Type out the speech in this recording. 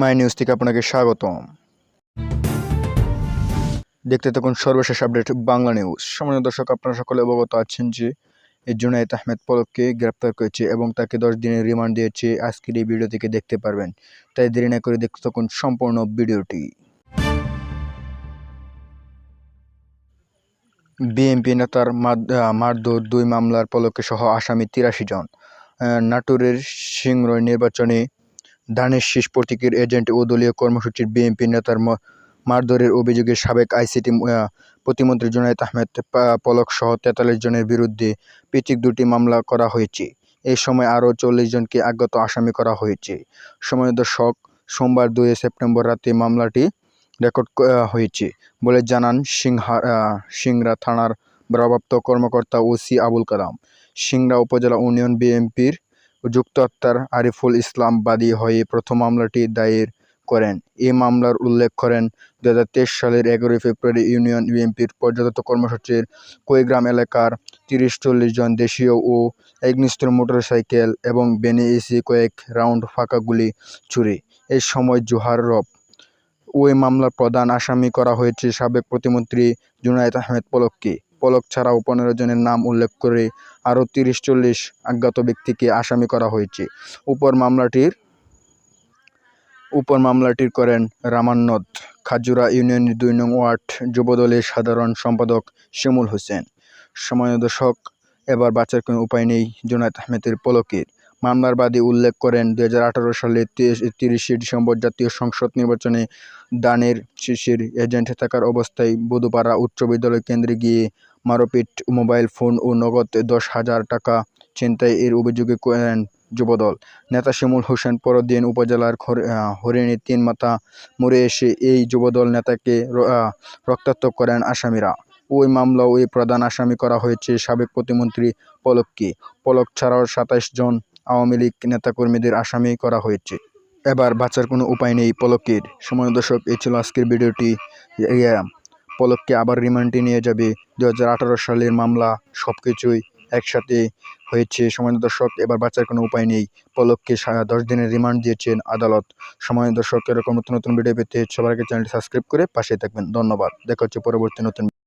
My news থেকে আপনাকে স্বাগতম। দেখতে থাকুন সর্বশেষ আপডেট বাংলা নিউজ। সামান্য দর্শক, আপনারা সকলে অবগত আছেন যে জুনায়েদ আহমেদ পলককে গ্রেপ্তার করেছে এবং তাকে দশ দিনের রিমান্ড দিয়েছে। আজকের এই ভিডিও থেকে দেখতে পারবেন। তাই দেরি না করে দেখতে থাকুন সম্পূর্ণ ভিডিওটি। বিএনপি নেতার মারধর দুই মামলার পলকে সহ আসামি তিরাশি জন। নাটোরের সিংরই নির্বাচনে ধানের শীষ প্রতীকের এজেন্ট ও দলীয় কর্মসূচির বিএনপি নেতার মারধরের অভিযোগে সাবেক আইসিটি প্রতিমন্ত্রী জুনায়েদ আহমেদ পলক সহ তেতাল্লিশ জনের বিরুদ্ধে পৃথক দুটি মামলা করা হয়েছে। এই সময় আরও চল্লিশ জনকে আগত আসামি করা হয়েছে। সময় দর্শক, সোমবার দুই সেপ্টেম্বর রাতে মামলাটি রেকর্ড হয়েছে বলে জানান সিংহা সিংরা থানার ভারপ্রাপ্ত কর্মকর্তা ওসি আবুল কালাম। সিংরা উপজেলা ইউনিয়ন বিএনপির যুক্ত আত্মার আরিফুল ইসলাম বাদী হয়ে প্রথম মামলাটি দায়ের করেন। এ মামলার উল্লেখ করেন দু হাজার তেইশ সালের এগারোই ফেব্রুয়ারি ইউনিয়ন বিএনপির পর্যটক কর্মসূচির কুড়িগ্রাম এলাকার তিরিশ চল্লিশ জন দেশীয় ও একনিষ্ঠ মোটরসাইকেল এবং বেনে এসে কয়েক রাউন্ড ফাঁকা গুলি ছুড়ে এই সময় জোহার রব, ওই মামলার প্রধান আসামি করা হয়েছে সাবেক প্রতিমন্ত্রী জুনায়েদ আহমেদ পলককে। পলক ছাড়াও পনেরো জনের নাম উল্লেখ করে আরও তিরিশ চল্লিশ অজ্ঞাত ব্যক্তিকে আসামি করা হয়েছে। উপর মামলাটির উপর মামলাটির করেন রামান্নদ খাজুরা ইউনিয়নের দুই নং ওয়ার্ড যুবদলের সাধারণ সম্পাদক শিমুল হোসেন। সময় দর্শক, এবার বাঁচার কোনো উপায় নেই জুনায়েদ আহমেদের পলকের। মামলার বাদী উল্লেখ করেন দুই সালের তিরিশে ডিসেম্বর জাতীয় সংসদ নির্বাচনে দানের শীর্ষের এজেন্ট থাকার অবস্থায় বধুপাড়া উচ্চ বিদ্যালয় কেন্দ্রে গিয়ে মারপিট, মোবাইল ফোন ও নগদ দশ হাজার টাকা ছিনতাই এর অভিযোগে করেন যুবদল। নেতা শিমুল হোসেন পরদিন উপজেলার হরিণী তিন মাথা মোড়ে এসে এই যুবদল নেতাকে রক্তাক্ত করেন আসামিরা। ওই মামলা ওই প্রধান আসামি করা হয়েছে সাবেক প্রতিমন্ত্রী পলককে। পলক ছাড়াও সাতাইশ জন আওয়ামী লীগ নেতাকর্মীদের আসামি করা হয়েছে। এবার বাঁচার কোনো উপায় নেই পলকের সময় দর্শক, এই ছিল আজকের ভিডিওটি। পলককে আবার রিমান্ডে নিয়ে যাবে। দু হাজার আঠারো সালের মামলা সব কিছুই একসাথে হয়েছে। সময় দর্শক এবার বাঁচার কোনো উপায় নেই। পলককে সারা দশ দিনের রিমান্ড দিয়েছেন আদালত। সময় দর্শক এরকম নতুন নতুন ভিডিও পেতে সবার আগে চ্যানেলটি সাবস্ক্রাইব করে পাশে থাকবেন। ধন্যবাদ। দেখা হচ্ছে পরবর্তী নতুন